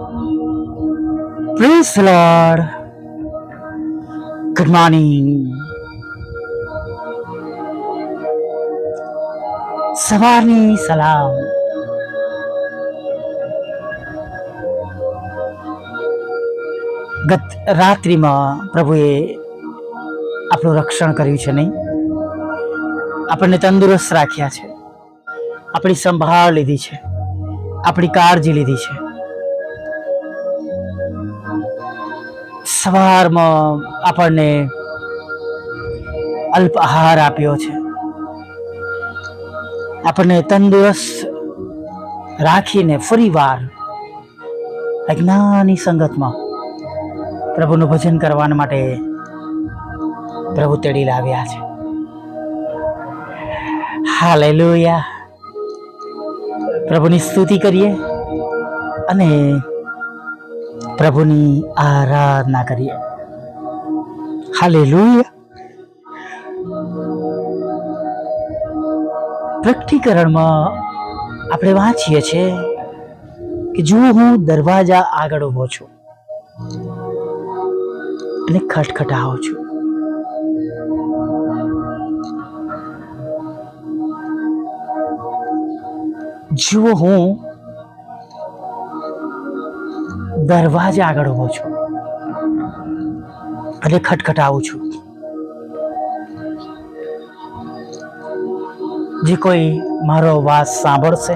Praise lord good morning સવારની સલામ ગત રાત્રિમાં પ્રભુએ આપણું રક્ષણ કર્યું છે નહીં? આપણને તંદુરસ્ત રાખ્યા છે. આપણી સંભાળ લીધી છે. આપણી કાળજી લીધી છે. સવારમાં આપણને અલ્પ આહાર આપ્યો છે. આપણને તંદુરસ્ત રાખીને ફરીવાર અજ્ઞાની સંગતમાં પ્રભુનું ભજન કરવા માટે પ્રભુ તેડી લાવ્યા છે. હાલેલુયા. પ્રભુની સ્તુતિ કરીએ અને પ્રભુની આરાધના કરીએ. હાલે પ્રકટીકરણમાં આપણે વાંચીએ છીએ કે જુઓ હું દરવાજા આગળ ઊભો છું અને ખટખટાવું છું જુઓ હું દરવાજા આગળ ઊભો છું અને ખટખટાવું છું. જે કોઈ મારો અવાજ સાંભળશે,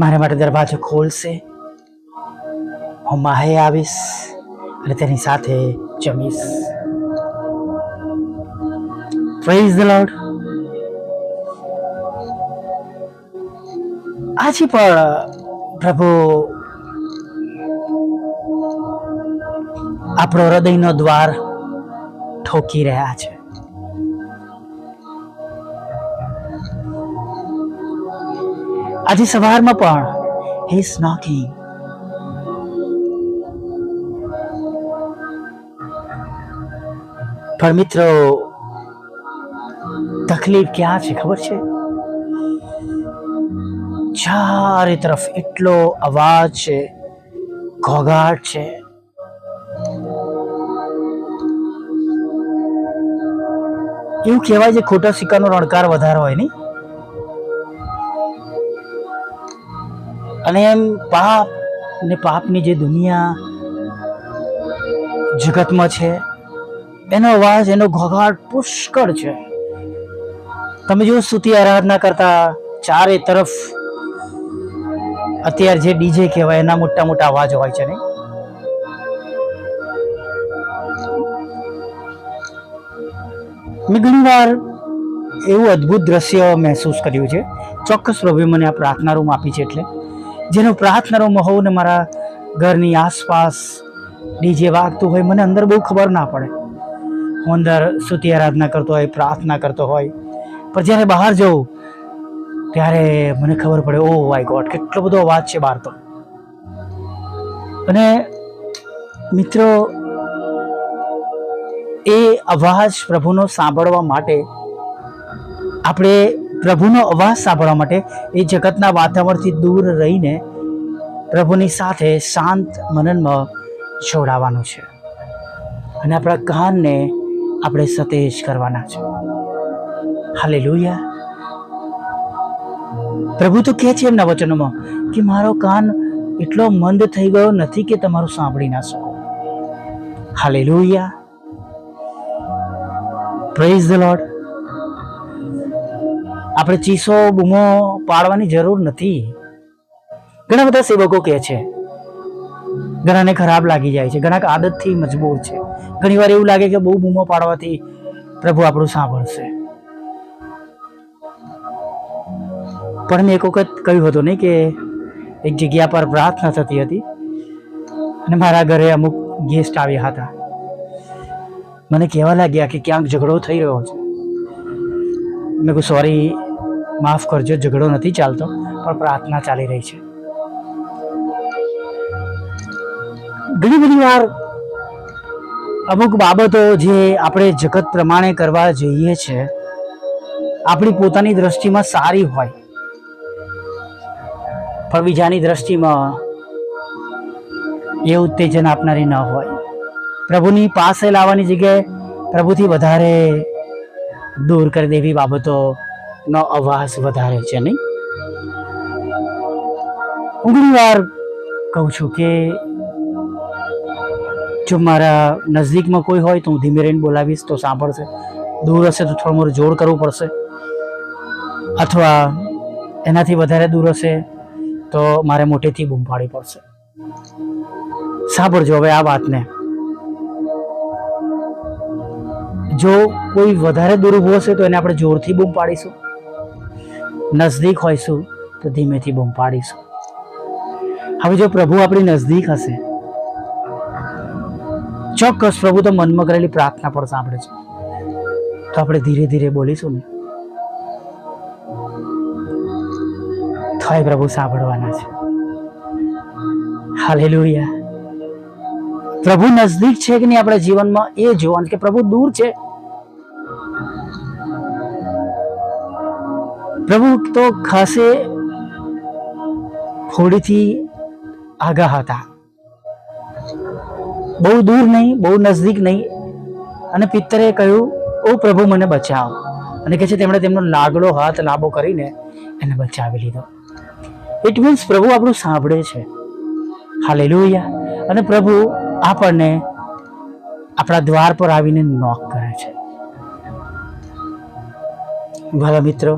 મારા માટે દરવાજો ખોલશે, હું માહે આવીશ અને તેની સાથે જમીશ. પ્રેઝ ધ લોર્ડ આજે પણ, પ્રભુ, આપણો હૃદયનો દ્વાર ઠોકી રહ્યા છે. આજે સવારમાં પણ હી ઇઝ નોકિંગ પણ મિત્રો, તકલીફ ક્યાં છે ખબર છે? ચારે તરફ એટલો અવાજ છે, ઘોઘાટ છે. એવું કહેવાય છે ખોટા સિક્કાનો રણકાર વધારે હોય નહીં? અને એમ પાપ ને પાપની જે દુનિયા જગતમાં છે, એનો અવાજ, એનો ઘોઘાટ પુષ્કળ છે. તમે જો સ્તુતિ આરાધના કરતા ચારે તરફ અત્યારે જે ડીજે કહેવાય, એના મોટા મોટા અવાજ હોય છે નહીં મેં ઘણી વાર એવું અદ્ભુત દ્રશ્ય મહેસૂસ કર્યું છે. ચોક્કસ પ્રભુએ મને આ પ્રાર્થના રૂમ આપી છે એટલે. જેનો પ્રાર્થના રૂમ હોઉં ને મારા ઘરની આસપાસ ડીજે વાગતું હોય, મને અંદર બહુ ખબર ના પડે. હું અંદર સ્તુતિ આરાધના કરતો હોય, પ્રાર્થના કરતો હોય. પણ જ્યારે બહાર જઉં ત્યારે મને ખબર પડે, ઓ માય ગોડ, કેટલો બધો અવાજ છે બહાર તો. અને મિત્રો, એ અવાજ પ્રભુનો સાંભળવા માટે, આપણે પ્રભુનો અવાજ સાંભળવા માટે એ જગતના વાતાવરણથી દૂર રહીને પ્રભુની સાથે શાંત મનનમાં જોડાવાનું છે. અને આપણા કાનને આપણે સતેજ કરવાના છે. હાલે પ્રભુ તો કહે છે એમના વચનોમાં કે મારો કાન એટલો મંદ થઈ ગયો નથી કે તમારું સાંભળી ના શકો. હાલે પ્રેઝ ધ લોર્ડ આપણે ચીસો, બૂમો પાડવાની જરૂર નથી. ઘણા બધા સેવકો કહે છે, ઘણાને ખરાબ લાગી જાય છે ઘણા આદતથી મજબૂર છે. ઘણીવાર એવું લાગે કે બહુ બૂમો પાડવાથી પ્રભુ આપણું સાંભળશે. પણ મેં એક વખત કહ્યું હતું નહીં કે એક જગ્યા પર પ્રાર્થના થતી હતી અને મારા ઘરે અમુક ગેસ્ટ આવ્યા હતા. મને કહેવા લાગ્યા કે ક્યાંક ઝઘડો થઈ રહ્યો છે. મેં કહું સોરી માફ કરજો, ઝઘડો નથી ચાલતો, પણ પ્રાર્થના ચાલી રહી છે. ઘણી બધી વાર અમુક બાબતો જે આપણે જગત પ્રમાણે કરવા જઈએ છે, આપણી પોતાની દ્રષ્ટિમાં સારી હોય પણ બીજાની દ્રષ્ટિમાં એ ઉત્તેજન આપનારી ન હોય. પ્રભુની પાસે લાવવાની જગ્યાએ પ્રભુથી વધારે દૂર કરી દેવી બાબતોનો અવાજ વધારે છે, નહીં? ઘણી વાર કહું છું કે જો મારા નજદીકમાં કોઈ હોય તો હું ધીમે રહીને બોલાવીશ, તો સાંભળશે. દૂર હશે તો થોડું મોડું જોડ કરવું પડશે. અથવા એનાથી વધારે દૂર હશે તો મારે મોટેથી બૂમ પાડવી પડશે. સાંભળજો હવે આ વાતને. જો કોઈ વધારે દૂર ઊભો હશે તો એને આપણે જોરથી બૂમ પાડીશું. નજદીક હોઈશું તો ધીમેથી બૂમ પાડીશું. હવે જો પ્રભુ આપણી નજદીક હશે, ચોક્કસ પ્રભુ તો મનમાં કરેલી પ્રાર્થના પણ સાંભળે છે. તો આપણે ધીરે ધીરે બોલીશું ને. તોય પ્રભુ સાંભળવાના છે. હાલેલુયા. પ્રભુ નજદીક છે કે નહીં આપણા જીવનમાં? એ જોવાનું કે પ્રભુ દૂર છે. પ્રભુ તો ખાસે થોડીથી આગા હતા. બહુ દૂર નહીં, બહુ નજદીક નહીં. અને પિત્તરે કહ્યું, ઓ પ્રભુ, મને બચાવ. અને કહે છે, તેમણે તેમનો લાગડો હાથ લાંબો કરીને એને બચાવી લીધો. ઇટ મીન્સ પ્રભુ આપણું સાંભળે છે. હાલે અને પ્રભુ આપણને આપણા દ્વાર પર આવીને નોક કરે છે. ભલા મિત્રો,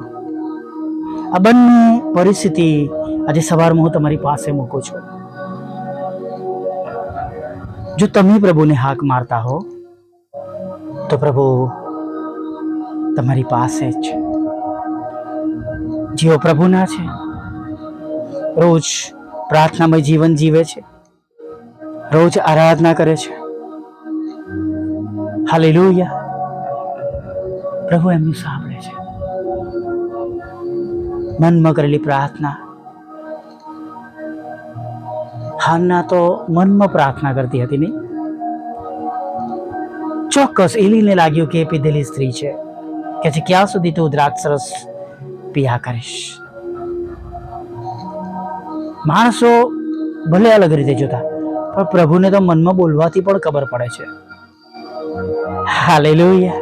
આ બંને પરિસ્થિતિ આજે સવારમાં હું તમારી પાસે મૂકું છું. જો તમે પ્રભુને હાક મારતા હો, તો પ્રભુ તમારી પાસે જ જેઓ પ્રભુના છે રોજ પ્રાર્થનામય જીવન જીવે છે. રોજ આરાધના કરે છે. હાલેલુયા. પ્રભુ એમનું સાંભળે છે. મનમાં કરેલી પ્રાર્થના. હાના તો મનમાં પ્રાર્થના કરતી હતી નહીં. ચોક્કસ એલીને લાગ્યું કે પીધેલી સ્ત્રી છે. કે છે ક્યાં સુધી તું દ્રાક્ષરસ પિયા કરીશ? માણસો ભલે અલગ રીતે જોતા, પણ પ્રભુને તો મનમાં બોલવાથી પણ ખબર પડે છે. હાલેલુયા.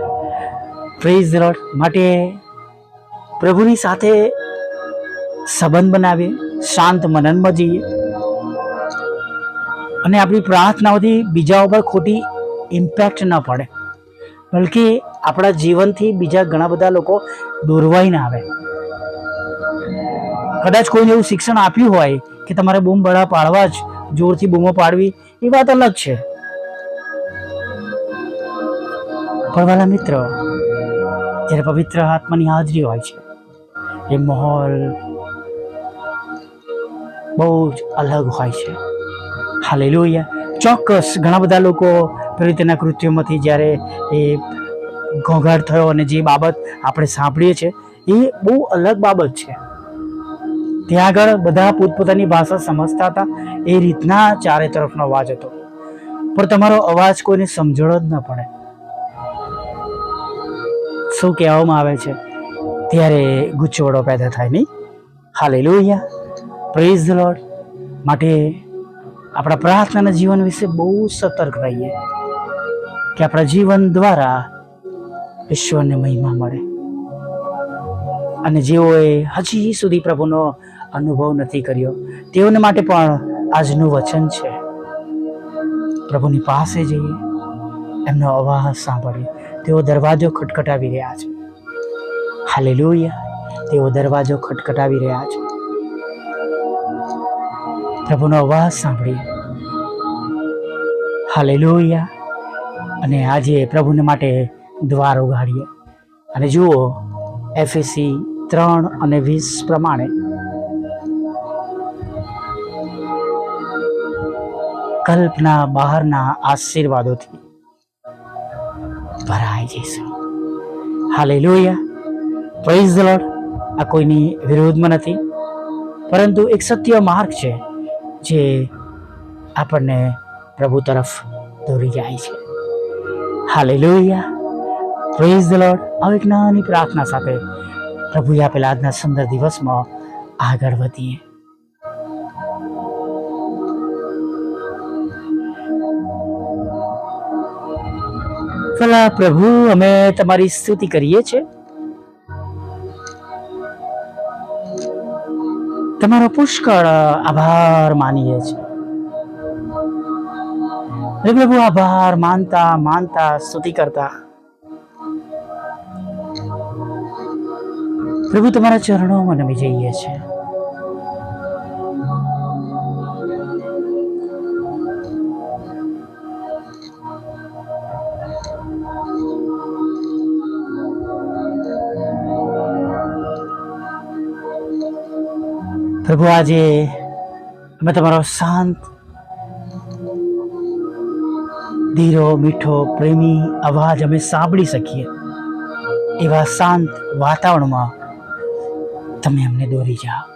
પ્રેઝ રોડ માટે પ્રભુની સાથે સંબંધ બનાવીએ, શાંત મનનમાં જઈએ. અને આપણી પ્રાર્થનાઓથી બીજા ઉપર ખોટી ઇમ્પેક્ટ ન પડે. બલકે આપણા જીવનથી બીજા ઘણા બધા લોકો દોરવાઈ ના આવે. કદાચ કોઈને એવું શિક્ષણ આપ્યું હોય કે તમારે બૂમ બળા પાડવા જ જોરથી બૂમો પાડવી, એ વાત અલગ છે. પણ મિત્ર, જ્યારે પવિત્ર આત્માની હાજરી હોય છે, એ માહોલ બહુ જ અલગ હોય છે. હાલેલુયા. ચોક્કસ ઘણા બધા લોકો પેલી કૃત્યોમાંથી જ્યારે એ ઘોંઘાટ થયો અને જે બાબત આપણે સાંભળીએ છીએ, એ બહુ અલગ બાબત છે. ત્યાં આગળ બધા પોતપોતાની ભાષા સમજતા હતા. એ રીતના ચારે તરફનો અવાજ હતો. પણ તમારો અવાજ કોઈને સમજણ જ ન પડે. શું કહેવામાં આવે છે? ત્યારે ગુચવડો પેદા થાય નહીં. હાલેલુયા. પ્રેઝ ધ લોર્ડ માટે આપણા પ્રાર્થનાના જીવન વિશે બહુ સતર્ક રહીએ. કે આપણા જીવન દ્વારા ઈશ્વરને મહિમા મળે. અને જેઓએ હજી સુધી પ્રભુનો અનુભવ નથી કર્યો. તેઓને માટે પણ આજનું વચન છે. પ્રભુની પાસે જઈએ. એમનો અવાજ સાંભળીએ. તેઓ દરવાજો ખટખટાવી રહ્યા છે. હાલે તેઓ દરવાજો ખટખટાવી રહ્યા છે. પ્રભુનો અવાજ સાંભળીએ. હાલે અને આજે પ્રભુને માટે દ્વાર ઉગાડીએ. અને જુઓ, એફએસી ત્રણ અને વીસ પ્રમાણે કલ્પના બહારના આશીર્વાદોથી ભરાઈ જઈશું. હાલેલુયા. પ્રેઝ ધ લોર્ડ આ કોઈની વિરોધમાં નથી. પરંતુ એક સત્ય માર્ગ છે જે આપણને પ્રભુ તરફ દોરી જાય છે. હાલેલુયા. પ્રેઝ ધ લોર્ડ હવે એક નાની પ્રાર્થના સાથે પ્રભુએ આપેલા આજના સુંદર દિવસમાં આગળ વધીએ. ભલા પ્રભુ, અમે તમારી સ્તુતિ કરીએ છીએ. તમારો પુષ્કળ આભાર માનીએ છીએ. પ્રભુ, આભાર માનતા માનતા, સ્તુતિ કરતા. પ્રભુ, તમારા ચરણોમાં નમી જઈએ છીએ. પ્રભુ, આજે અમે તમારો શાંત, ધીરો, મીઠો, પ્રેમી અવાજ અમે સાંભળી શકીએ. એવા શાંત વાતાવરણમાં તમે અમને દોરી જાઓ.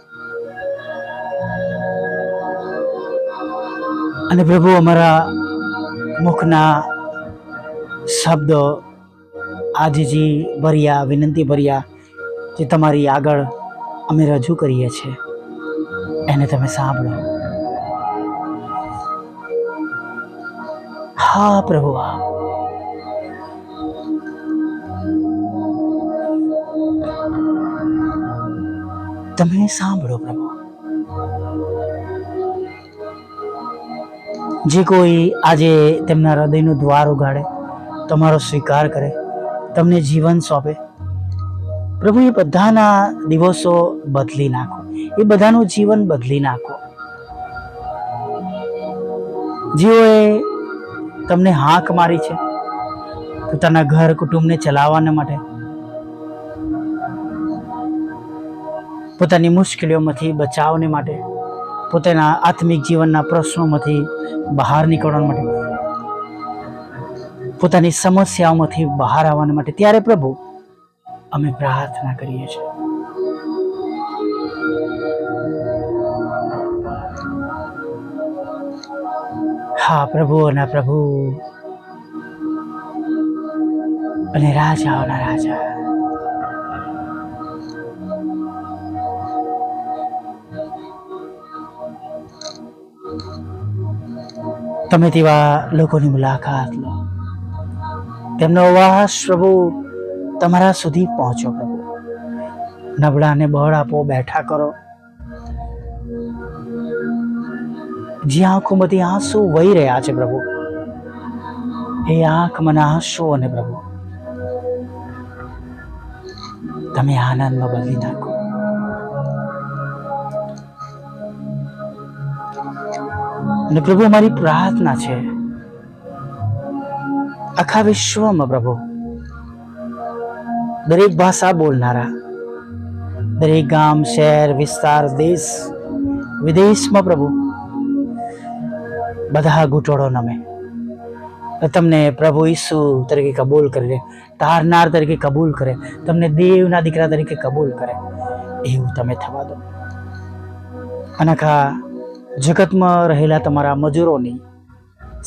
અને પ્રભુ, અમારા મુખના શબ્દો આજીજી ભર્યા, વિનંતી ભર્યા, જે તમારી આગળ અમે રજૂ કરીએ છીએ. એને તમે સાંભળો. હા, પ્રભુ, હા. તમે સાંભળો, પ્રભુ. જે કોઈ આજે તેમના હૃદયનું દ્વાર ઉગાડે, તમારો સ્વીકાર કરે, તમને જીવન સોંપે, પ્રભુ, એ બધાના દિવસો બદલી નાખો. એ બધાનું જીવન બદલી નાખો. જેઓએ તમને હાંક મારી છે પોતાના ઘર કુટુંબને ચલાવવાને માટે. પોતાની મુશ્કેલીઓમાંથી બચાવને માટે, પોતાના આત્મિક જીવનના પ્રશ્નોમાંથી બહાર નીકળવા માટે, પોતાની સમસ્યાઓમાંથી બહાર આવવા માટે. ત્યારે પ્રભુ, અમે પ્રાર્થના કરીએ છીએ. હા, પ્રભુ અને પ્રભુ. અને રાજાઓના રાજા. તમે તેવા લોકોની મુલાકાત લો. તેમનો અવાસ પ્રભુ તમારા સુધી પહોંચો પ્રભુ. નબળાને બળ આપો, બેઠા કરો. જે આંખોમાંથી આંસુ વહી રહ્યા છે પ્રભુ. એ આંખમાં આંસુ અને પ્રભુ. તમે આનંદમાં બદલી નાખો. અને પ્રભુ, અમારી પ્રાર્થના છે. આખા વિશ્વમાં પ્રભુ. દરેક ભાષા બોલનારા, દરેક ગામ, શહેર, વિસ્તાર, દેશ, વિદેશમાં પ્રભુ. બધા ઘૂંટોળો નમે. તમને પ્રભુ ઈસુ તરીકે કબૂલ કરી લે તારનાર તરીકે કબૂલ કરે, તમને દેવના દીકરા તરીકે કબૂલ કરે, એવું તમે થવા દો. અનાખા જગતમાં રહેલા તમારા મજૂરોની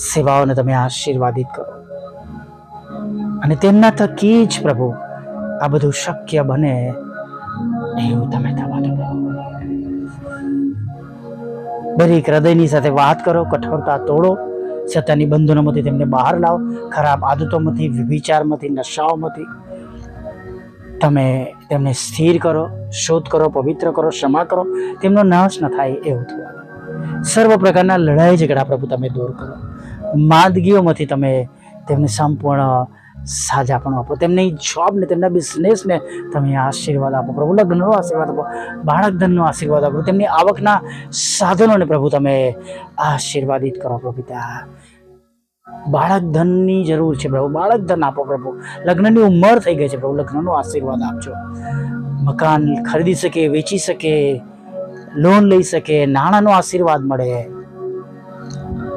સેવાઓને તમે આશીર્વાદિત કરો. અને તેમના થકી જ પ્રભુ આ બધું શક્ય બને, એવું તમે થવા દો. દરેક હૃદયની સાથે વાત કરો, કઠોરતા તોડો, સત્યની બંધનોમાંથી તેમને બહાર લાવો, ખરાબ આદતોમાંથી, વિચારમાંથી, નશાઓમાંથી તમે તેમને સ્થિર કરો, શોધ કરો, પવિત્ર કરો, ક્ષમા કરો, તેમનો નાશ ન થાય એવું થવા સર્વ પ્રકારના લડાઈ ઝઘડા પ્રભુ તમે દૂર કરો. માંદગીઓમાંથી તમે તેમને સંપૂર્ણ સાજાપણું આપો. તેમની જોબને તેમના બિઝનેસને તમે આશીર્વાદ આપો. પ્રભુ, લગ્નનો આશીર્વાદ આપો. બાળક ધનનો આશીર્વાદ આપો. તેમની આવકના સાધનોને પ્રભુ તમે આશીર્વાદિત કરો પ્રભુ પિતા. બાળક ધનની જરૂર છે પ્રભુ. બાળક ધન આપો પ્રભુ. લગ્નની ઉંમર થઈ ગઈ છે પ્રભુ. લગ્નનો આશીર્વાદ આપજો. મકાન ખરીદી શકે, વેચી શકે લોન લઈ શકે, નાણાંનો આશીર્વાદ મળે.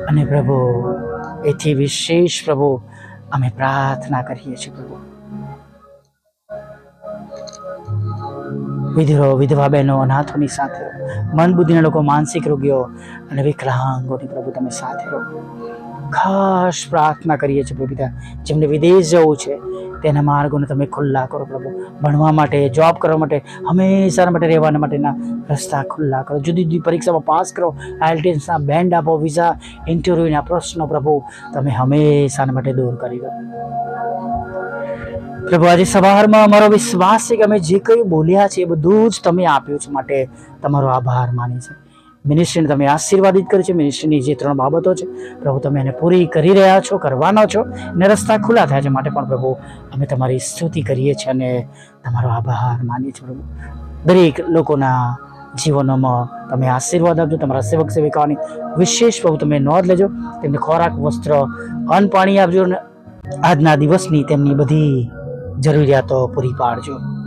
અને પ્રભુ, એથી વિશેષ પ્રભુ અમે પ્રાર્થના કરીએ છીએ પ્રભુ. વિધરો, વિધવા બહેનો, અનાથોની સાથે મન બુદ્ધિના લોકો, માનસિક રોગીઓ અને વિકલાંગોની પ્રભુ તમે સાથે રહો. ખાસ પ્રાર્થના કરીએ છીએ પ્રભુ જેમને વિદેશ જવું છે, તેના માર્ગોને તમે ખુલ્લા કરો પ્રભુ. ભણવા માટે જોબ કરવા માટે, હંમેશા માટે રહેવાના માટેના રસ્તા ખુલ્લા કરો. જુદી જુદી પરીક્ષામાં પાસ કરો, આઈએલટીએસના બેન્ડ આપો વિઝા ઇન્ટરવ્યૂના પ્રશ્નો પ્રભુ, તમે હંમેશા માટે દૂર કરી દો. પ્રભુ, આજે સવારમાં અમારો વિશ્વાસ છે કે અમે જે કંઈ બોલ્યા છે, એ બધું જ તમે આપ્યું છે માટે તમારો આભાર માની છે મિનિસ્ટ્રીને તમે આશીર્વાદિત કરી છે. મિનિસ્ટ્રીની જે ત્રણ બાબતો છે, પ્રભુ તમે એને પૂરી કરી રહ્યા છો, કરવાના છો. ને રસ્તા ખુલ્લા થયા છે માટે પણ પ્રભુ અમે તમારી સ્તુતિ કરીએ છીએ અને તમારો આભાર માનીએ છીએ પ્રભુ. દરેક લોકોના જીવનોમાં તમે આશીર્વાદ આપજો, તમારા સેવક સેવિકાઓની વિશેષ પ્રભુ તમે નોંધ લેજો. તેમને ખોરાક, વસ્ત્ર, અન્ન પાણી આપજો અને આજના દિવસની તેમની બધી જરૂરિયાતો પૂરી પાડજો.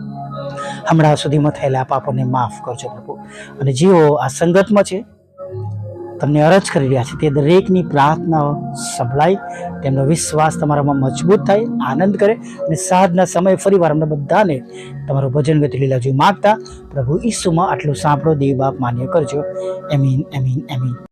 હમણાં સુધીમાં થયેલા પાપોને માફ કરજો પ્રભુ. અને જેઓ આ સંગતમાં છે, તમને અરજ કરી રહ્યા છે, તે દરેકની પ્રાર્થનાઓ સંભળાય, તેમનો વિશ્વાસ તમારામાં મજબૂત થાય, આનંદ કરે અને સાંજના સમયે ફરીવાર અમને બધાને તમારું ભજન ગતિ લીલા જોઈ માગતા પ્રભુ ઈસુમાં આટલું સાંભળો, દેવ બાપ માન્ય કરજો. એમીન એમીન એમીન.